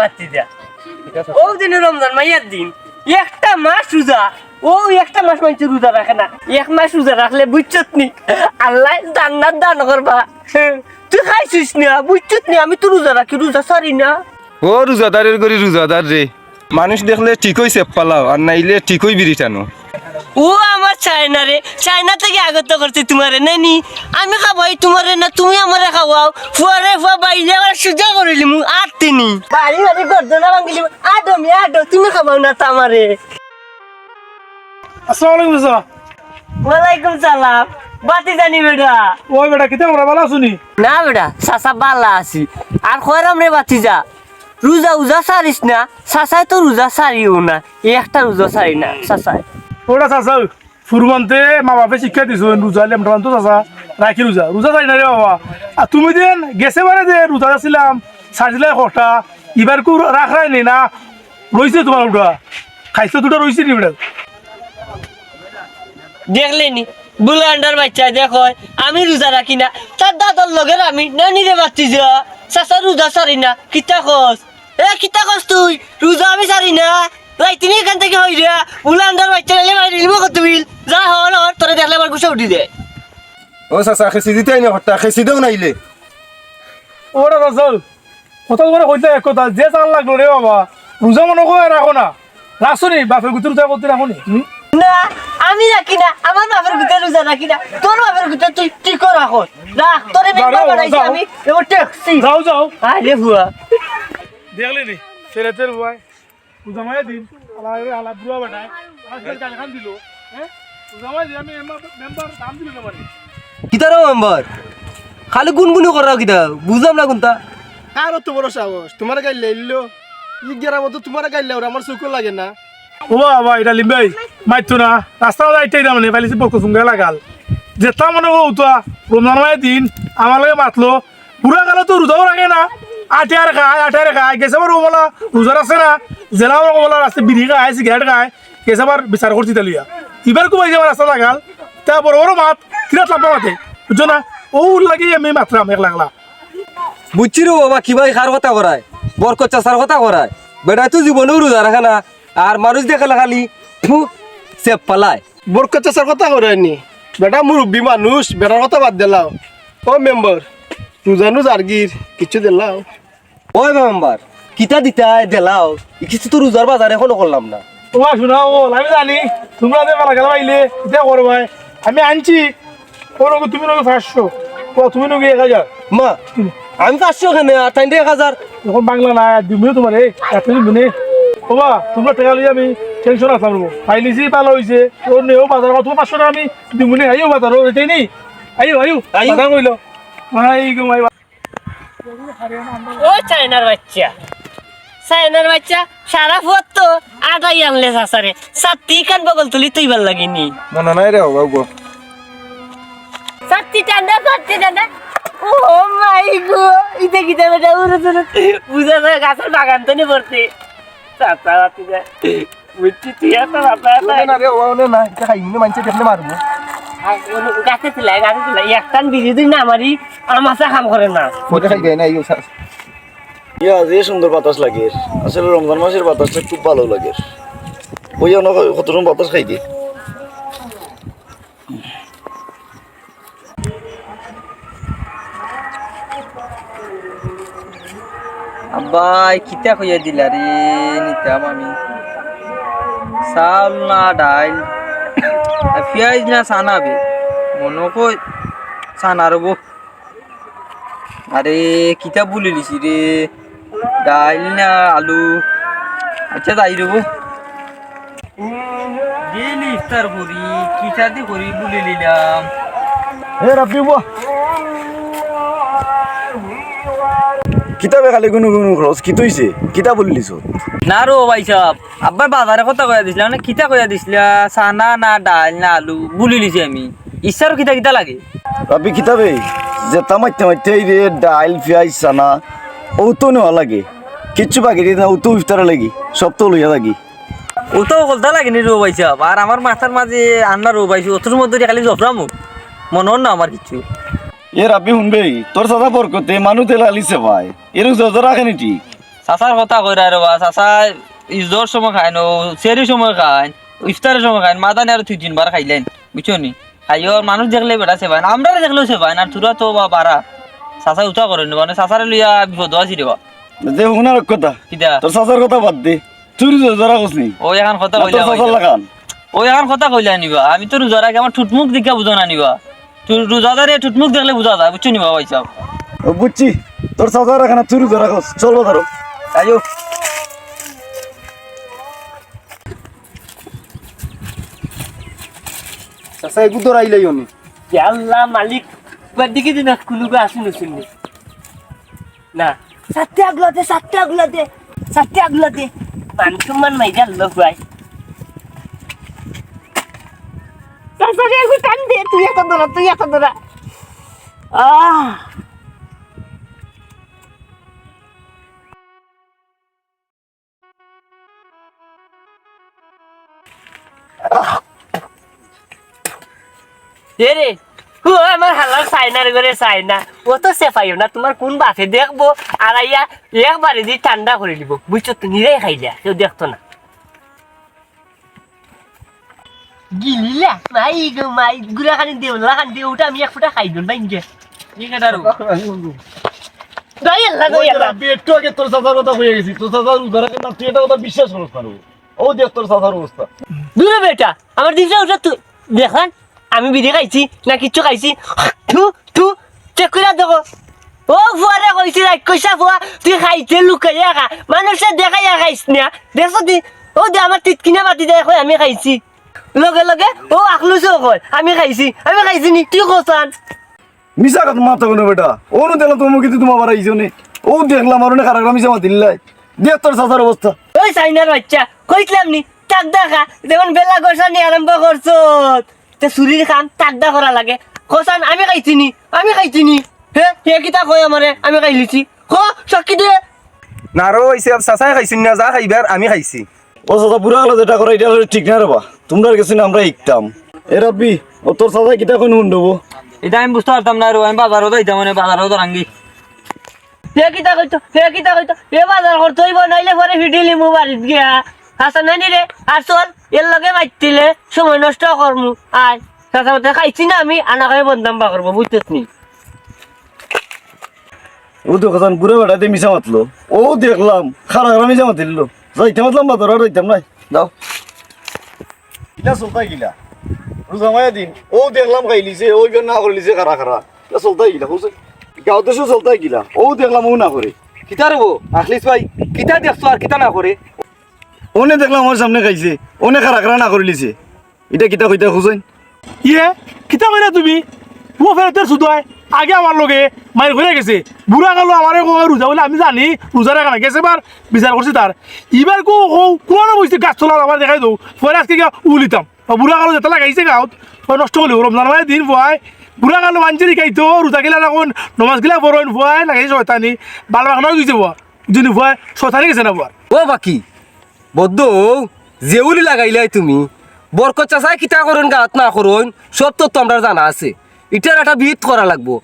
বাতি ও দিন রমজান মাইয়ার দিন একটা মাস রোজা ও একটা মাস মাইছে রোজা রাখে না। এক মাস রোজা রাখলে বুঝছত নি? আল্লাহ জান্নাত দান করবা। তুই খাইছিস না? বুঝছত নি? আমি তো রোজা রাখি রোজা সারি না। ও রোজাদারের করি রোজাদার রে। মানুষ দেখলে ঠিকই সেপ পালাও আর নাইলে ঠিকই বিড়ি টানো। ও আমার চায়না রে। চায়না থেকে আগত করছে তোমারে নানি আমি খাবাই তোমারে না তুমি আমারে খাওয়াও ফুয়ারে ফুয়া বাইরে আবার সুজা করিলি মু আর তিনি। বাড়ি বাড়ি গর্দনা ভাঙিলি আডো মি আডো তুমি খাবাও না তামারে আসসালামু আলাইকুম স্যার ওয়ালাইকুম সালাম। বাতি জানি বেটা। ওই বেটা কিতে আমরা ভালো শুনি না? বেটা সাসা বালা আছি। আর খয়রাম রে বাতি যা। রোজা উজা সারিস না সাসাই তো রোজা সারিও না। একটা রোজা সারি না সাসাই ওটা চাচা, ফুরমানতে মা বাপে শিক্ষা দিছো রোজা লেমটান তো চাচা রাখি রোজা রোজা চাই না রে বাবা। আর তুমি দেন গেছে মানে যে রোজা যাচ্ছিলাম সারছিলাই কটা এবার কু রাখ রাই নি না রইছে তোমার ওটা খাইছো দুটো রইছে নি বেটা দেখলেনি বুলান্ডার বাচ্চা দেখো আমি রোজা রাখি না তার দাদার লগের আমি নানি রে বাতি যা। চাচা রোজা সারি না, কিতা কস এ, কিতা কস তুই? রোজা আমি সারি না। রাইতিনি এখান থেকে হই রে বুলান্ডার বাচ্চা এলে মারি নিব কত বিল। যা হল হর তোরে দেখলে আমার গুছা উঠি দে। ও চাচা খেসি দিতে আইনে হট্টা খেসি দেও নাইলে ওটা চাচা কথা তোমার কইতে এক কথা যে চাল লাগল রে বাবা। রোজা মনে করে রাখো না। রাখছো নি বাপের গুতুর রোজা করতে রাখো নি না আমি রাখি না আমার বাপের ভিতরে রোজা রাখি না। তোর বাপের ভিতরে তুই কি কর রাখো রাখ তোরে মেম্বার বানাইছি আমি এবার ট্যাক্সি যাও যাও। আরে ভুয়া দেখলি নি ছেলেদের বয় উজামাই দিন আলা আলা বুড়া বেটায় আজকে চাল খান দিল হ্যাঁ উজামাই দিন আমি মেম্বার দাম দিল না মানে কিতার মেম্বার খালি গুনগুনি করা কিতা বুঝলাম না কোনটা আর তো বড় সাহস তোমার গাইলে এলো ই গেরার মতো তোমার গাইলে ওর আমার চোখ লাগে না ও বাবা এটা লিম্বাই মাইতো না রাস্তা যাইতেই না মানে পাইলিছি বকো সুঙ্গে লাগাল যেটা মনে হো তো রমজান মায়ের দিন আমার লগে মাতলো বুড়া কালে তো রোজাও রাখে না আটিয়ার খায় আটিয়ার খায় গেছে আবার ওমলা রোজার আছে না জেলা ওমলা রাস্তা বিড়ি খায় সিগারেট খায় গেছে আবার বিচার করছি তালিয়া এবার কুমাই যাবার রাস্তা লাগাল তা বড় বড় মাত কিরাত লাভ মাতে। বুঝছ না? ও লাগি আমি মাত্রাম এক লাগলা বুঝছি রে বাবা কি ভাই খার কথা করায় বরকত চাষার কথা করায় বেটা তো জীবনেও রোজা রাখে না আর মানুষ দেখালে খালি ফু সেপ পালায়। বরকত চাষার কথা করেনি বেটা মুরব্বী মানুষ বেটার কথা বাদ দিলাও। ও মেম্বার রোজানু জার্গির কিছু দিলাও। ওই মেম্বার কিতা দিতা দেলাও? কিছু তো রোজার বাজার এখনও করলাম না। ও শোনা ও আমি জানি তোমরা যে মেলা গেলা পাইলে এটা করবাই আমি আনছি ও নগো তুমি নগো পাঁচশো তুমি নগো এক হাজার মা আমি পাঁচশো এখানে আর তাই এক হাজার এখন বাংলা না দিবনি তোমার এই এত দিবনি বাবা তোমরা টাকা লিয়ে আমি টেনশন আসলাম রবো পাইলিছি ভালো হয়েছে ওর নেও বাজার কত পাঁচশো টাকা আমি দিবনি আইও বাজার ও এটাই নেই আইও আইও। আইও। কইলো আই গো মাই ও চায়নার বাচ্চা। চায়নার বাচ্চা সারা ফুয়ার তো আটাই আনলে সাসারে। সাত্তি কান বগল তুলি তুই ভালো লাগিনি। মনে নাই রে বাবু সাত্তি টান্ডা সাত্তি টান্ডা ও মাই গো ইতে কিতে বেটা উড়ে চলে বুঝা যায় গাছের বাগান তো নি পড়তে চাচা বাতি যায় বুঝছি তুই এত বাবা না রে ও না এটা খাইনি মানছে দেখলে মারবো? গাছে ছিল গাছে ছিল একটান বিজি দিন না আমারই আমাশা কাম করে না। ওটা খাই না ইও ইয়া, যে সুন্দর বাতাস লাগে। আসলে রমজান মাসের বাতাসটা খুব ভালো লাগে। ওই জন্য কতরকম বাতাস খাই দিয়ে আব্বাই, কিতা কইয়া দিলা রে? নিতাম আমি। চাউল না ডাইল। পেঁয়াজ না চানা বে? মনে কই, চানা রব। আরে, কিতা বলে লিছি রে? ডাইল না আলু আচ্ছা যাই রব ডেলি ইফতার করি কিতা দিয়ে করি বলে নিলাম হে রাব্বি বুয়া কিতাবে খালি গুনু গুনু খরচ কি তৈছে কিতা বললিছ না রো ভাই সাহেব বাজারে কথা কইয়া দিছিলা মানে কিতা কইয়া দিছিলা? চানা না ডাল না আলু বুলি লিছি আমি। ইচ্ছারও কিতা কিতা লাগে? রাব্বি কিতাবে যে তামাইতে মাইতে এই রে ডাইল পেঁয়াজ চানা ও তো নেওয়া লাগে। কিচ্ছু বাকি না ও তো ইফতারে লাগি সব তো লইয়া লাগি। ও তো কলতা লাগেনি রো ভাই সাহেব আর আমার মাথার মাঝে আন্না রো ভাইছি ওর মধ্যে খালি জফরামু মনে না আমার কিছু এ রাব্বি শুনবে তোর সাদা বরকতে মানুষ তেল আলিছে ভাই এর জজ রাখে নিটি চাচার কথা কইরা রে বা চাচা ইজোর সময় খায় নো সেরি সময় খায় ইফতারের সময় খায় মাদানি আর তুই তিনবার খাইলেন বুঝছ নি? খাইও মানুষ দেখলে বেটা সেবাই আমরা দেখলেও সেবাই না তোরা তো বা বারা চাচা উঠা করেন মানে চাচারে লইয়া বিপদ আছে রে বা দে শুনার কথা। কিতা? তোর চাচার কথা বাদ দে। চুরি জরা কসনি ও এখন কথা কইলা চাচার লাগান ও এখন কথা কইলা নিবা আমি তো রোজা রাখি আমার ঠুটমুখ দিকে বুঝো না নিবা তুই রোজাদারে ঠুটমুখ দেখলে বুঝা যায় বুঝছ নিবা ভাই সাহেব ও বুঝছি তোর চাচার এখানে চুরি জরা কস চলবো ধরো আইও। চাচা এগু দরাইলাই অনি আল্লাহ মালিক। এবার দিকে দিন কোনো আসুন শুননি না। সাতটা আগুলাতে সাতটা আগুলাতে সাতটা আগুলাতে মান সম্মান নাই জানলো ভাই। তারপরে একটু টান দে তুই এত ধরা তুই এত ধরা আহ। রে? ও আমার হালাল সাইনার করে সাইনা ও তো সেফাইও না তোমার কোন বাসে দেখব? আর আইয়া একবারে দিয়ে ঠান্ডা করে দিব। বুঝছ তো নিরাই খাইলা কেউ দেখতো না। গিলিলা মাই গো মাই গুড়া খানি দেউলা খানি আমি এক ফুটা খাই দেখান। আমি বিড়ি খাইছি না কিচ্ছু খাইছি। থু থু চেক করে দেখো। ও ফুয়ারে কইছি রাখ কইসা ফুয়া তুই খাইছে লুকাইয়া খা। মানুষে দেখাইয়া খাইছ না। দেখছ তুই ও দে আমার তিত কিনে মাতি দেয় কই আমি খাইছি। লগে লগে ও আখলুসও কয় আমি খাইছি। আমি খাইছি নি তুই কসান মিশা কথা মাথা কোনো বেটা। ও নো দেখলাম তোমার কিন্তু তোমার বাড়া আইছো নে। ও দেখলাম আর খারাপ মিশা মাতিল্লাই দে তোর চাচার অবস্থা ওই সাইনার বাচ্চা কইছিলাম নি তাক দেখা। যেমন বেলা গোসানি আরম্ভ করছ তে চুরির কাম তাকদা করা লাগে। কসান আমি খাইছি নি আমি খাইছি নি হে হে কিতা কয় আমারে আমি খাই লিছি। হ সাক্ষী দে। নারো হইছে চাচাই খাইছিন না যা খাইবার আমি খাইছি। ও চাচা বুড়া গেল যেটা করে এটা ঠিক না রে বা তোমরা গেছি না আমরা ইকতাম এ রাব্বি ও তোর চাচা কিতা কোন হুন্ডবো এটা আমি বুঝতে পারতাম না আর আমি বাজারও যাইতাম মানে বাজারও রাঙ্গি হে কিতা কইতো হে কিতা কইতো। হে বাজার করতে হইব নাইলে পরে ভিডিলি মু বাড়িত গিয়া। হাসান নানি রে আর চল এর লগে মাইতিলে সময় নষ্ট করমু। চাচা মতে খাইছি না আমি আনাকে বদনাম বা করব বুঝতেছ নি? ও তো কথা বুড়া বেড়াতে মিশা মাতলো। ও দেখলাম খারাপ খারাপ মিশা মাতিল। যাইতে মাতলাম আর যাইতাম নাই। যাও। কিনা চলতাই গিলা রোজা মায়া দিন। ও দেখলাম খাইলিছে ও ইবেন না করলিছে খারা খারা চলতাই গিলা বুঝছে গাঁওতে চলতাই গিলা ও দেখলাম ও না করে কিতা রবো আখলিস ভাই কিতা দেখছ আর কিতা না করে ওনে দেখলাম আমার সামনে খাইছে ওনে খারা খারা না করলিছে এটা কিতা কইতা খুঁজেন? ইয়ে কিতা কইরা তুমি? ও ফেরতের সুদায় আগে আমার লগে মাইর ঘুরে গেছে। বুড়া গেল আমারে কো রোজা বলে আমি জানি রোজা রাখা না গেছে বার বিচার করছি তার এবার কো কো কোন বসতে গাছ তোলার আমার দেখাই দৌ পরে আজকে গিয়া উলিতাম। বুড়া গেল যেতে লাগাইছে গাঁত নষ্ট করলি রমজান মায়ের দিন ভয় বুড়া গেল মাঞ্চেরি খাইতো রোজা গিলা এখন নমাজ গিলা বড় ভয় লাগাইছে শয়তানি বাল বাগানো গেছে ভয় যদি ভয় শয়তানি গেছে না ভয় ও বাকি বদ্ধ জেউলি লাগাইলাই তুমি। বরকত চাচাই কিতা করুন গাত না করুন সব তো আমরা জানা আছে। এটার একটা বিহিত করা লাগবো।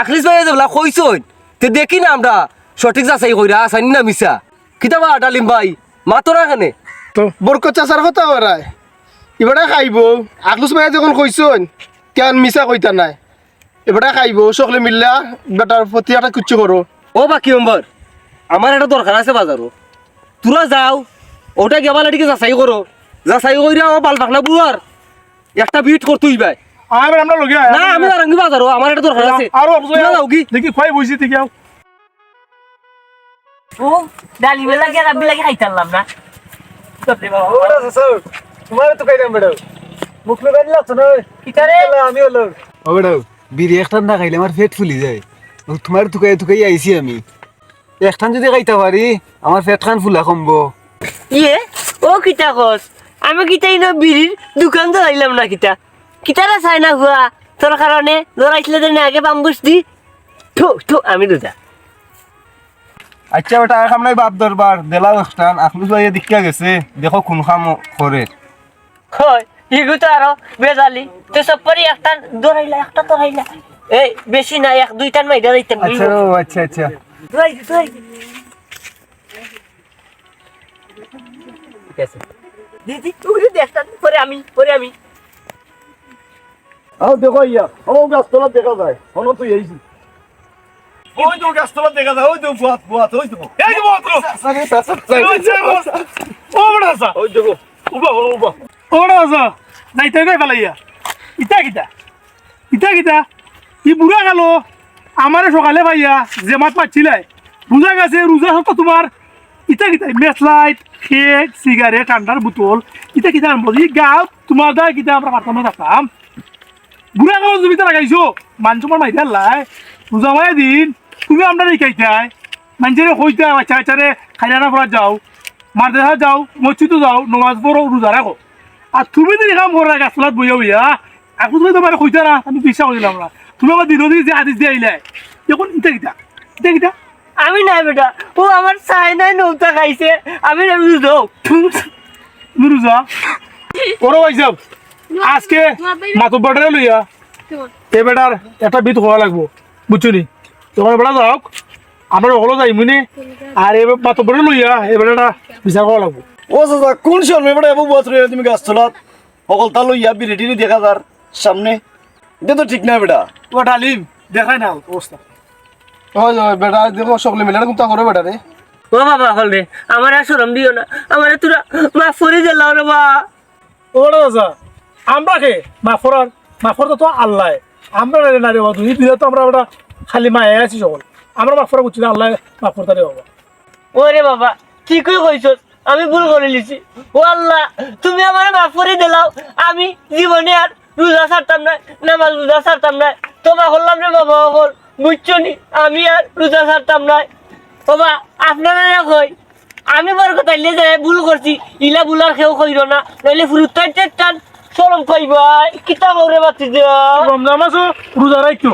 আখরিস ভাই যেগুলা কইসন তে দেখি না আমরা সঠিক যাচাই কইরা আসানি না মিছা। কিতা বা ডালিম ভাই মাতো না কেনে? বরকত চাচার কথা ওরাই এবারে খাইব। আখলুস মায়া যখন কইছন কেন মিছা কইতা নাই। এবারে খাইব সকলে মিল্লা বেটার প্রতি একটা কিচ্ছু করো ও বাকি নম্বর আমার একটা দরকার আছে বাজারও তোরা যাও ওটা গেবালা দিকে যাচাই করো। যাচাই কইরা ও বাল পাখনা বুয়ার একটা বিট করতুই ভাই আমি আমরা লগে না আমি আরঙ্গি বাজারও আমার একটা দরকার আছে। আরও তোরা যাও কি দেখি খুৱাই বইছি ঠিক আও। ও ডালি বেলা গিয়া রাব্বি লাগে খাইতারলাম না। বাপরে বাবা তোমার তো খাইলাম বেটা মুখ লগাই দিলাম তো নয় আমি হলো। ও বেটা বিড়ি একটান না খাইলে আমার পেট ফুলি যায়। তোমার তুকাই তুকাই আইছি আমি। একটান যদি খাইতে পারি আমার পেট খান ফুলা কমবো। ইয়ে ও কিতা কস? আমি কিতা ইনো বিড়ির দোকান ধরাইলাম না কিতা? কিতারা চাই না হুয়া তোর কারণে ধরাইছিলে যে আগে বাম্বুস দি। থু থু আমি দুটা। আচ্ছা বেটা খাম নাই বাপ দরবার দেলা একটান আখলুস ভাই দেখিয়া গেছে। দেখো কোন খাম করে হয় ইগু তো আরও বেজালি। তো সব পরি একটা ধরাইলা একটা ধরাইলা এই বেশি না এক দুইটার মাইরা দিতাম আচ্ছা আচ্ছা আচ্ছা। ধরাই ধরাই ঠিক আছে। দিদি তুই দেখতা পরে আমি পরে আমি। আও দেখো ইয়া ও গাছতলা দেখা যায় হলো তুই এইছি ওই তো গাছতলা দেখা যায় ওই তো বুয়াত বুয়াত ওই তো। এই ওই যে বস। ও আসা ওই দেখো। উবা উবা ও বড় আসা যাইতে গে ফেলাইয়া ইটা কিটা? ইটা কিটা? ই বুড়া গেল। আমারে সকালে ভাইয়া যে মাত পাচ্ছিলে রোজা গেছে রোজা হতো তোমার ইটা কিটা মেসলাইট কেক সিগারেট ঠান্ডার বোতল ইটা কিটা আনব? ই গাও, তোমার দা কিটা আমরা পারতাম না থাকতাম বুড়া গেল তুমি তো লাগাইছো মান তোমার মাইতে রোজা মায়া দিন, তুমি আমরা রেখাইতাই মানুষের হইতে বাচ্চা বাচ্চারে খাইলানা পড়া যাও। দেখা যাও মসজিদও যাও, নমাজ পড়ো, রোজা রাখো। আর তুমি তো এরকম করা গাছপালাত বইয়া বইয়া এখন তুমি তোমার কইতা না, আমি বিশ্বাস করিলাম না। তুমি আমার দিন যে আদেশ দিয়ে আইলে দেখুন ইটা কিটা ইটা কিটা আমি নাই বেটা। ও আমার চাই নাই নৌতা খাইছে। আমি রুজো তুমি রোজা ওরও ভাইসাব আজকে মাতো বেটারে লইয়া এ বেটার একটা বিত হওয়া লাগবো বুঝছ নি? তোমার বেটা যাওক। আমরা ওগুলো যাইমুনি আর এ মাতো বেটা লইয়া এ বেটাটা বিচার করা লাগবো। ও চাচা কোন শর্মে বেটা? এবো রয়ে তুমি গাছতলাত সকল তা লইয়া বিরেটি দেখা যার সামনে এটা তো ঠিক না বেটা। ও ডালিম। দেখাই না অবস্থা ওই ওই বেটা দেখো সকলে মিলে কুত্তা করে বেটা রে ও বাবা হল রে আমার আর সরম দিও না। আমার তোরা মাফ করে দিলাও রে বা ওটা দাদা আমরা কে? মাফরার মাফর তো আল্লাহ। আমরা রে না রে বাবা দুই দিলে তো আমরা ওটা খালি মায়ে আছি সকল। আমরা মাফরা বুঝছি না আল্লাহ মাফর তারে বাবা। ওরে বাবা ঠিকই কইছ আমি ভুল করে লিছি ও আল্লাহ তুমি আমার মাফ করে দিলাও আমি জীবনে আর রোজা ছাড়তাম না নামাজ রোজা ছাড়তাম না। তোমা করলাম রে বাবা সকল বুঝছ নি? আমি আর রোজা ছাড়তাম নয় বাবা, আপনারা না কই? আমি বড় কথা যাই ভুল করছি, ইলা বুলার কেউ কইল না। নইলে ফুরুত টান চরম কইবা কিতা করে বাতি দিও রমজান মাসও রোজা রাখতো